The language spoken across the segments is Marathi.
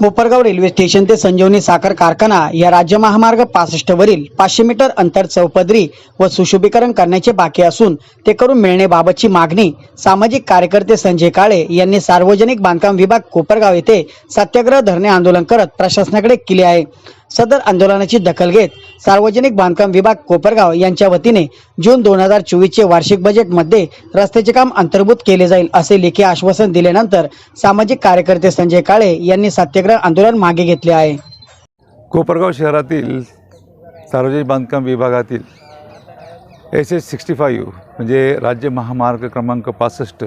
कोपरगाव रेल्वे स्टेशन ते संजीवनी साखर कारखाना या राज्य महामार्ग पासष्ट वरील पाचशे मीटर अंतर चौपदरी व सुशोभीकरण करण्याचे बाकी असून ते करून मिळण्याबाबतची मागणी सामाजिक कार्यकर्ते संजय काळे यांनी सार्वजनिक बांधकाम विभाग कोपरगाव येथे सत्याग्रह धरणे आंदोलन करत प्रशासनाकडे केले आहे. सदर आंदोलनाची दखल घेत सार्वजनिक बांधकाम विभाग कोपरगाव यांच्या वतीने जून दोन हजार चोवीसचे वार्षिक बजेटमध्ये रस्त्याचे काम अंतर्भूत केले जाईल असे लेखी आश्वासन दिल्यानंतर सामाजिक कार्यकर्ते संजय काळे यांनी सत्याग्रह आंदोलन मागे घेतले आहे. कोपरगाव शहरातील सार्वजनिक बांधकाम विभागातील एस एस सिक्स्टी फाईव्ह म्हणजे राज्य महामार्ग क्रमांक पासष्ट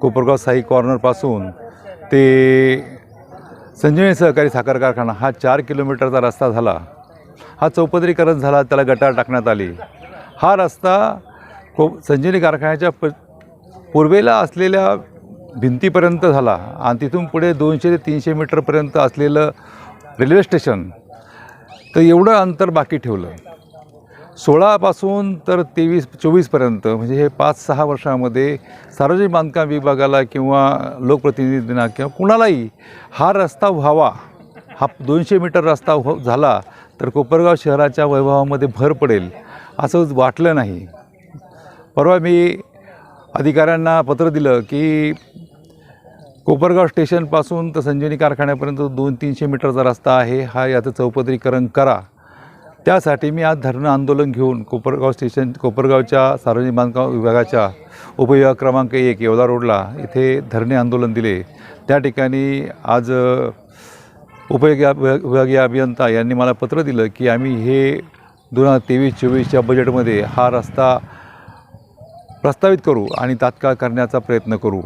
कोपरगाव साई कॉर्नरपासून ते संजीवनी सहकारी साखर कारखाना हा चार किलोमीटरचा रस्ता झाला. हा चौपदरीकरण झाला त्याला गटार टाकण्यात आली. हा रस्ता को संजीवनी कारखान्याच्या प पूर्वेला असलेल्या भिंतीपर्यंत झाला आणि तिथून पुढे दोनशे ते तीनशे मीटरपर्यंत असलेलं रेल्वे स्टेशन तर एवढं अंतर बाकी ठेवलं. सोळापासून तर तेवीस चोवीसपर्यंत म्हणजे हे पाच सहा वर्षामध्ये सार्वजनिक बांधकाम विभागाला किंवा लोकप्रतिनिधींना किंवा कुणालाही हा रस्ता व्हावा हा दोनशे मीटर रस्ता हो झाला तर कोपरगाव शहराच्या वैभवामध्ये भर पडेल असं वाटलं नाही. परवा मी अधिकाऱ्यांना पत्र दिलं की कोपरगाव स्टेशनपासून तर संजीवनी कारखान्यापर्यंत दोन तीनशे मीटरचा रस्ता आहे. हा याचं चौपदरीकरण करा. त्यासाठी मी आज धरणं आंदोलन घेऊन कोपरगाव स्टेशन कोपरगावच्या सार्वजनिक बांधकाम विभागाच्या उपविभाग क्रमांक एक येवला रोडला इथे धरणे आंदोलन दिले. त्या ठिकाणी आज उपयोगी विभागीय अभियंता यांनी मला पत्र दिलं की आम्ही हे दोन हजार तेवीस चोवीसच्या बजेटमध्ये हा रस्ता प्रस्तावित करू आणि तात्काळ करण्याचा प्रयत्न करू.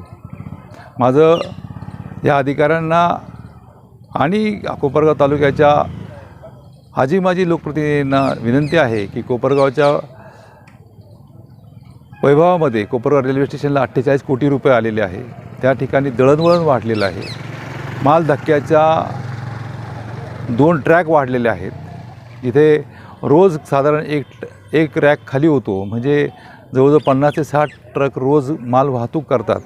माझं या अधिकाऱ्यांना आणि कोपरगाव तालुक्याच्या आजी माजी लोकप्रतिनिधींना विनंती आहे की कोपरगावच्या वैभवामध्ये कोपरगाव रेल्वे स्टेशनला अठ्ठेचाळीस कोटी रुपये आलेले आहे. त्या ठिकाणी दळणवळण वाढलेलं आहे. माल धक्क्याच्या दोन ट्रॅक वाढलेले आहेत. इथे रोज साधारण एक एक रॅक खाली होतो. म्हणजे जवळजवळ पन्नास ते साठ ट्रक रोज माल वाहतूक करतात.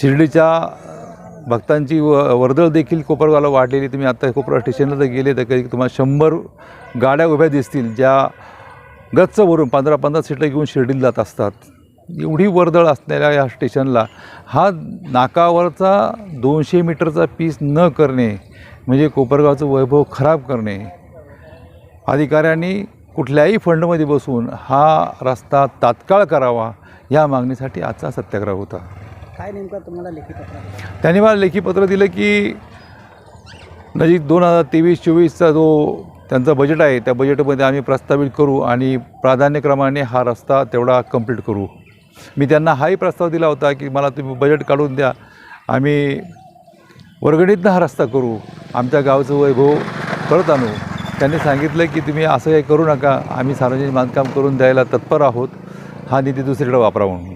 शिर्डीच्या भक्तांची व वर्दळ देखील कोपरगावला वाढलेली. तुम्ही आत्ता कोपरगाव स्टेशनला जर गेले तर कधी तुम्हाला शंभर गाड्या उभ्या दिसतील ज्या गच्च भरून पंधरा पंधरा सीटं घेऊन शिर्डीला जात असतात. एवढी वर्दळ असलेल्या या स्टेशनला हा नाकावरचा दोनशे मीटरचा पीस न करणे म्हणजे कोपरगावचं वैभव खराब करणे. अधिकाऱ्यांनी कुठल्याही फंडमध्ये बसून हा रस्ता तात्काळ करावा या मागणीसाठी आजचा सत्याग्रह होता. काय नेमका तुम्हाला लेखी पत्र त्यांनी मला लेखी पत्र दिलं की नजीक दोन हजार तेवीस चोवीसचा जो त्यांचं बजेट आहे त्या बजेटमध्ये आम्ही प्रस्तावित करू आणि प्राधान्यक्रमाने हा रस्ता तेवढा कंप्लीट करू. मी त्यांना हाही प्रस्ताव दिला होता की मला तुम्ही बजेट काढून द्या. आम्ही वर्गणीतनं हा रस्ता करू. आमच्या गावचं वैभव परत आणू. त्यांनी सांगितलं की तुम्ही असं काही करू नका. आम्ही सार्वजनिक बांधकाम करून द्यायला तत्पर आहोत. हा निधी दुसरीकडे वापरा म्हणून.